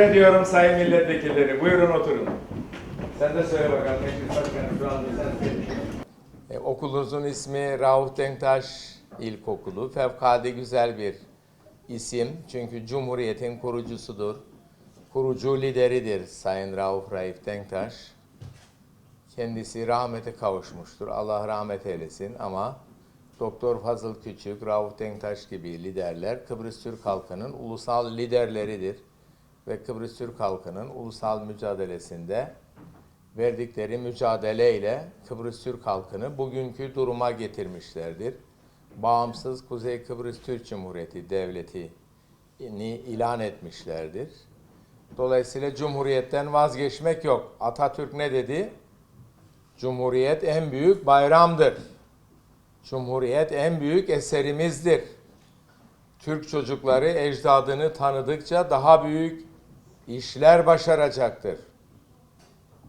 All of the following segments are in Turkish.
ediyorum sayın milletvekilleri. Buyurun oturun. Sen de söyle bakalım meclis şu anda sen E, okulunuzun ismi Rauf Denktaş İlkokulu. Fevkalade güzel bir isim. Çünkü Cumhuriyet'in kurucusudur. Kurucu lideridir Sayın Rauf Raif Denktaş. Kendisi rahmete kavuşmuştur. Allah rahmet eylesin ama Doktor Fazıl Küçük, Rauf Denktaş gibi liderler Kıbrıs Türk halkının ulusal liderleridir. Ve Kıbrıs Türk halkının ulusal mücadelesinde verdikleri mücadeleyle Kıbrıs Türk halkını bugünkü duruma getirmişlerdir. Bağımsız Kuzey Kıbrıs Türk Cumhuriyeti Devleti'ni ilan etmişlerdir. Dolayısıyla Cumhuriyet'ten vazgeçmek yok. Atatürk ne dedi? Cumhuriyet en büyük bayramdır. Cumhuriyet en büyük eserimizdir. Türk çocukları ecdadını tanıdıkça daha büyük işler başaracaktır.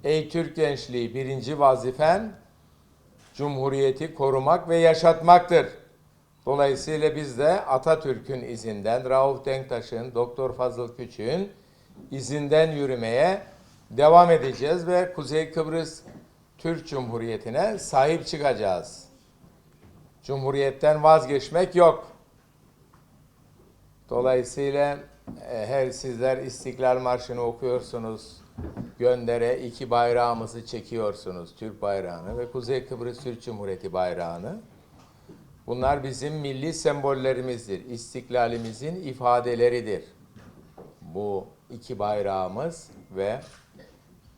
Ey Türk gençliği birinci vazifen Cumhuriyeti korumak ve yaşatmaktır. Dolayısıyla biz de Atatürk'ün izinden, Rauf Denktaş'ın, Doktor Fazıl Küçük'ün izinden yürümeye devam edeceğiz ve Kuzey Kıbrıs Türk Cumhuriyeti'ne sahip çıkacağız. Cumhuriyetten vazgeçmek yok. Dolayısıyla her sizler İstiklal Marşı'nı okuyorsunuz. Göndere iki bayrağımızı çekiyorsunuz. Türk bayrağını ve Kuzey Kıbrıs Türk Cumhuriyeti bayrağını. Bunlar bizim milli sembollerimizdir. İstiklalimizin ifadeleridir. Bu iki bayrağımız ve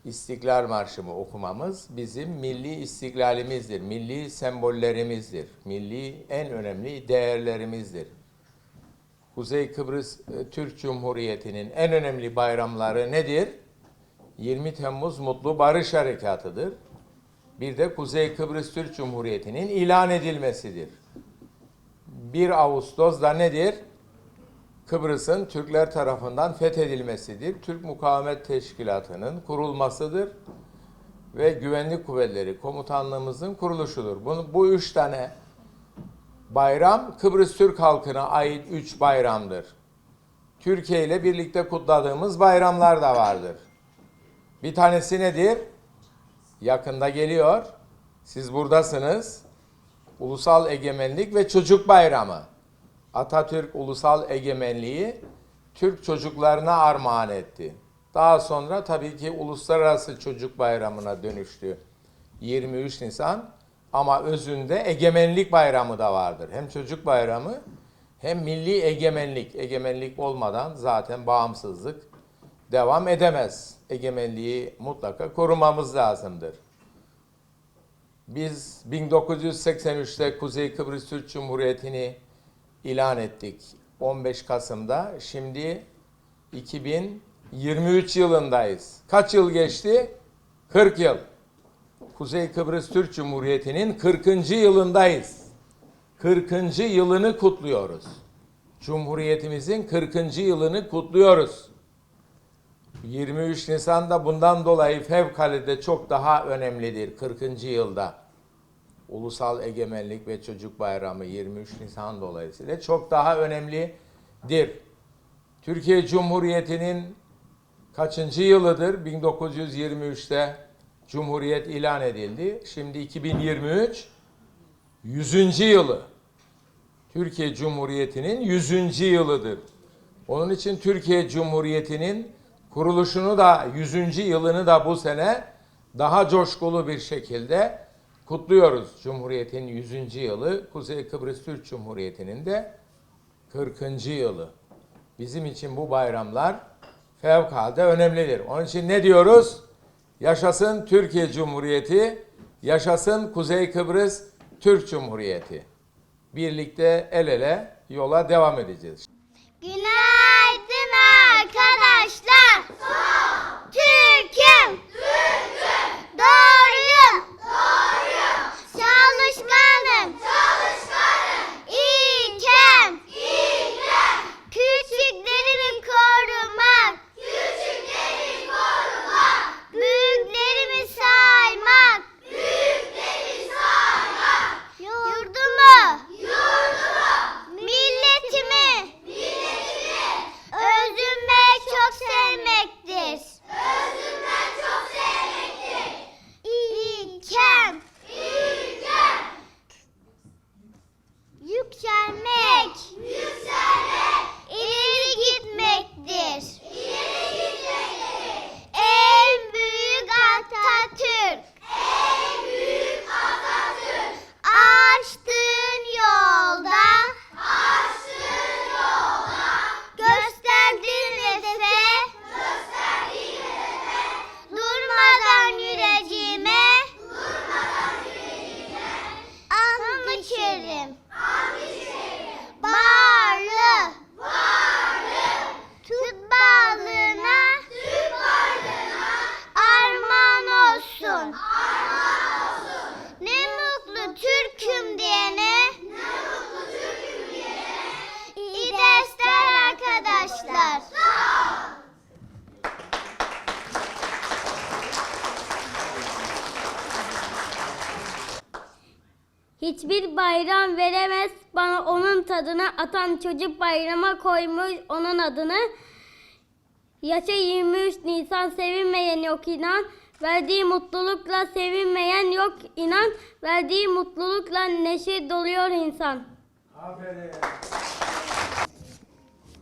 İstiklal Marşı'mı okumamız bizim milli istiklalimizdir, milli sembollerimizdir, milli en önemli değerlerimizdir. Kuzey Kıbrıs e, Türk Cumhuriyeti'nin en önemli bayramları nedir? 20 Temmuz Mutlu Barış Harekatı'dır. Bir de Kuzey Kıbrıs Türk Cumhuriyeti'nin ilan edilmesidir. 1 Ağustos'da nedir? Kıbrıs'ın Türkler tarafından fethedilmesidir. Türk Mukavemet Teşkilatı'nın kurulmasıdır ve Güvenlik Kuvvetleri Komutanlığımızın kuruluşudur. Bu, bu üç tane bayram Kıbrıs Türk halkına ait üç bayramdır. Türkiye ile birlikte kutladığımız bayramlar da vardır. Bir tanesi nedir? Yakında geliyor. Siz buradasınız. Ulusal Egemenlik ve Çocuk Bayramı. Atatürk ulusal egemenliği Türk çocuklarına armağan etti. Daha sonra tabii ki Uluslararası Çocuk Bayramı'na dönüştü. 23 Nisan ama özünde egemenlik bayramı da vardır. Hem çocuk bayramı hem milli egemenlik. Egemenlik olmadan zaten bağımsızlık devam edemez. Egemenliği mutlaka korumamız lazımdır. Biz 1983'te Kuzey Kıbrıs Türk Cumhuriyeti'ni ilan ettik 15 Kasım'da. Şimdi 2023 yılındayız. Kaç yıl geçti? 40 yıl. Kuzey Kıbrıs Türk Cumhuriyeti'nin 40. yılındayız. 40. yılını kutluyoruz. Cumhuriyetimizin 40. yılını kutluyoruz. 23 Nisan'da bundan dolayı fevkalade çok daha önemlidir 40. yılda. Ulusal Egemenlik ve Çocuk Bayramı 23 Nisan dolayısıyla çok daha önemlidir. Türkiye Cumhuriyeti'nin kaçıncı yılıdır? 1923'te Cumhuriyet ilan edildi. Şimdi 2023 100. yılı. Türkiye Cumhuriyeti'nin 100. yılıdır. Onun için Türkiye Cumhuriyeti'nin kuruluşunu da 100. yılını da bu sene daha coşkulu bir şekilde kutluyoruz. Cumhuriyet'in 100. yılı, Kuzey Kıbrıs Türk Cumhuriyeti'nin de 40. yılı. Bizim için bu bayramlar fevkalade önemlidir. Onun için ne diyoruz? Yaşasın Türkiye Cumhuriyeti, yaşasın Kuzey Kıbrıs Türk Cumhuriyeti. Birlikte el ele yola devam edeceğiz. Günaydın arkadaşlar. Türk'üm. Olsun. Ne mutlu Türk'üm diyene. İyi dersler arkadaşlar. Hiçbir bayram veremez bana onun tadını atan çocuk bayrama koymuş onun adını. Yaşa 23 Nisan sevinmeyen yok inan. Verdiği mutlulukla sevinmeyen yok inan. Verdiği mutlulukla neşe doluyor insan. Aferin.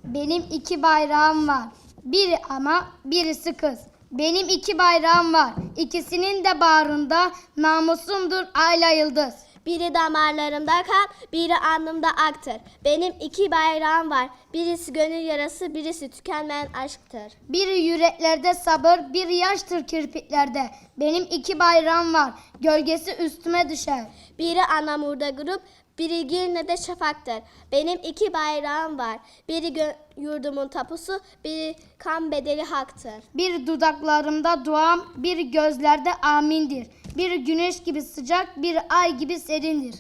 Benim iki bayrağım var. Biri ana, birisi kız. Benim iki bayrağım var. İkisinin de bağrında namusumdur ayla yıldız. Biri damarlarımda kan, biri alnımda aktır. Benim iki bayrağım var. Birisi gönül yarası, birisi tükenmeyen aşktır. Biri yüreklerde sabır, biri yaştır kirpiklerde. Benim iki bayrağım var. Gölgesi üstüme düşer. Biri anamurda grup, biri Girne'de şafaktır. Benim iki bayrağım var. Biri yurdumun tapusu, biri kan bedeli haktır. Bir dudaklarımda duam, bir gözlerde amindir. Bir güneş gibi sıcak, bir ay gibi serindir.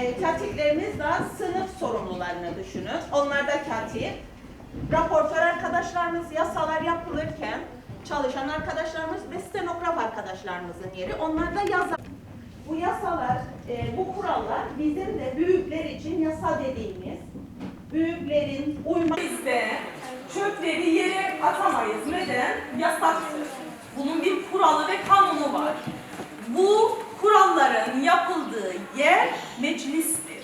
E, Katiplerimiz de sınıf sorumlularını düşünün. Onlar da katip. Raportör arkadaşlarımız yasalar yapılırken çalışan arkadaşlarımız ve stenograf arkadaşlarımızın yeri. Onlar da yazar. Bu yasalar, e, bu kurallar bizim de büyükler için yasa dediğimiz büyüklerin uyma Biz de çöpleri yere atamayız. Neden? Yasaktır. Bunun bir kuralı ve kanunu var. Bu kuralların yapıldığı yer meclis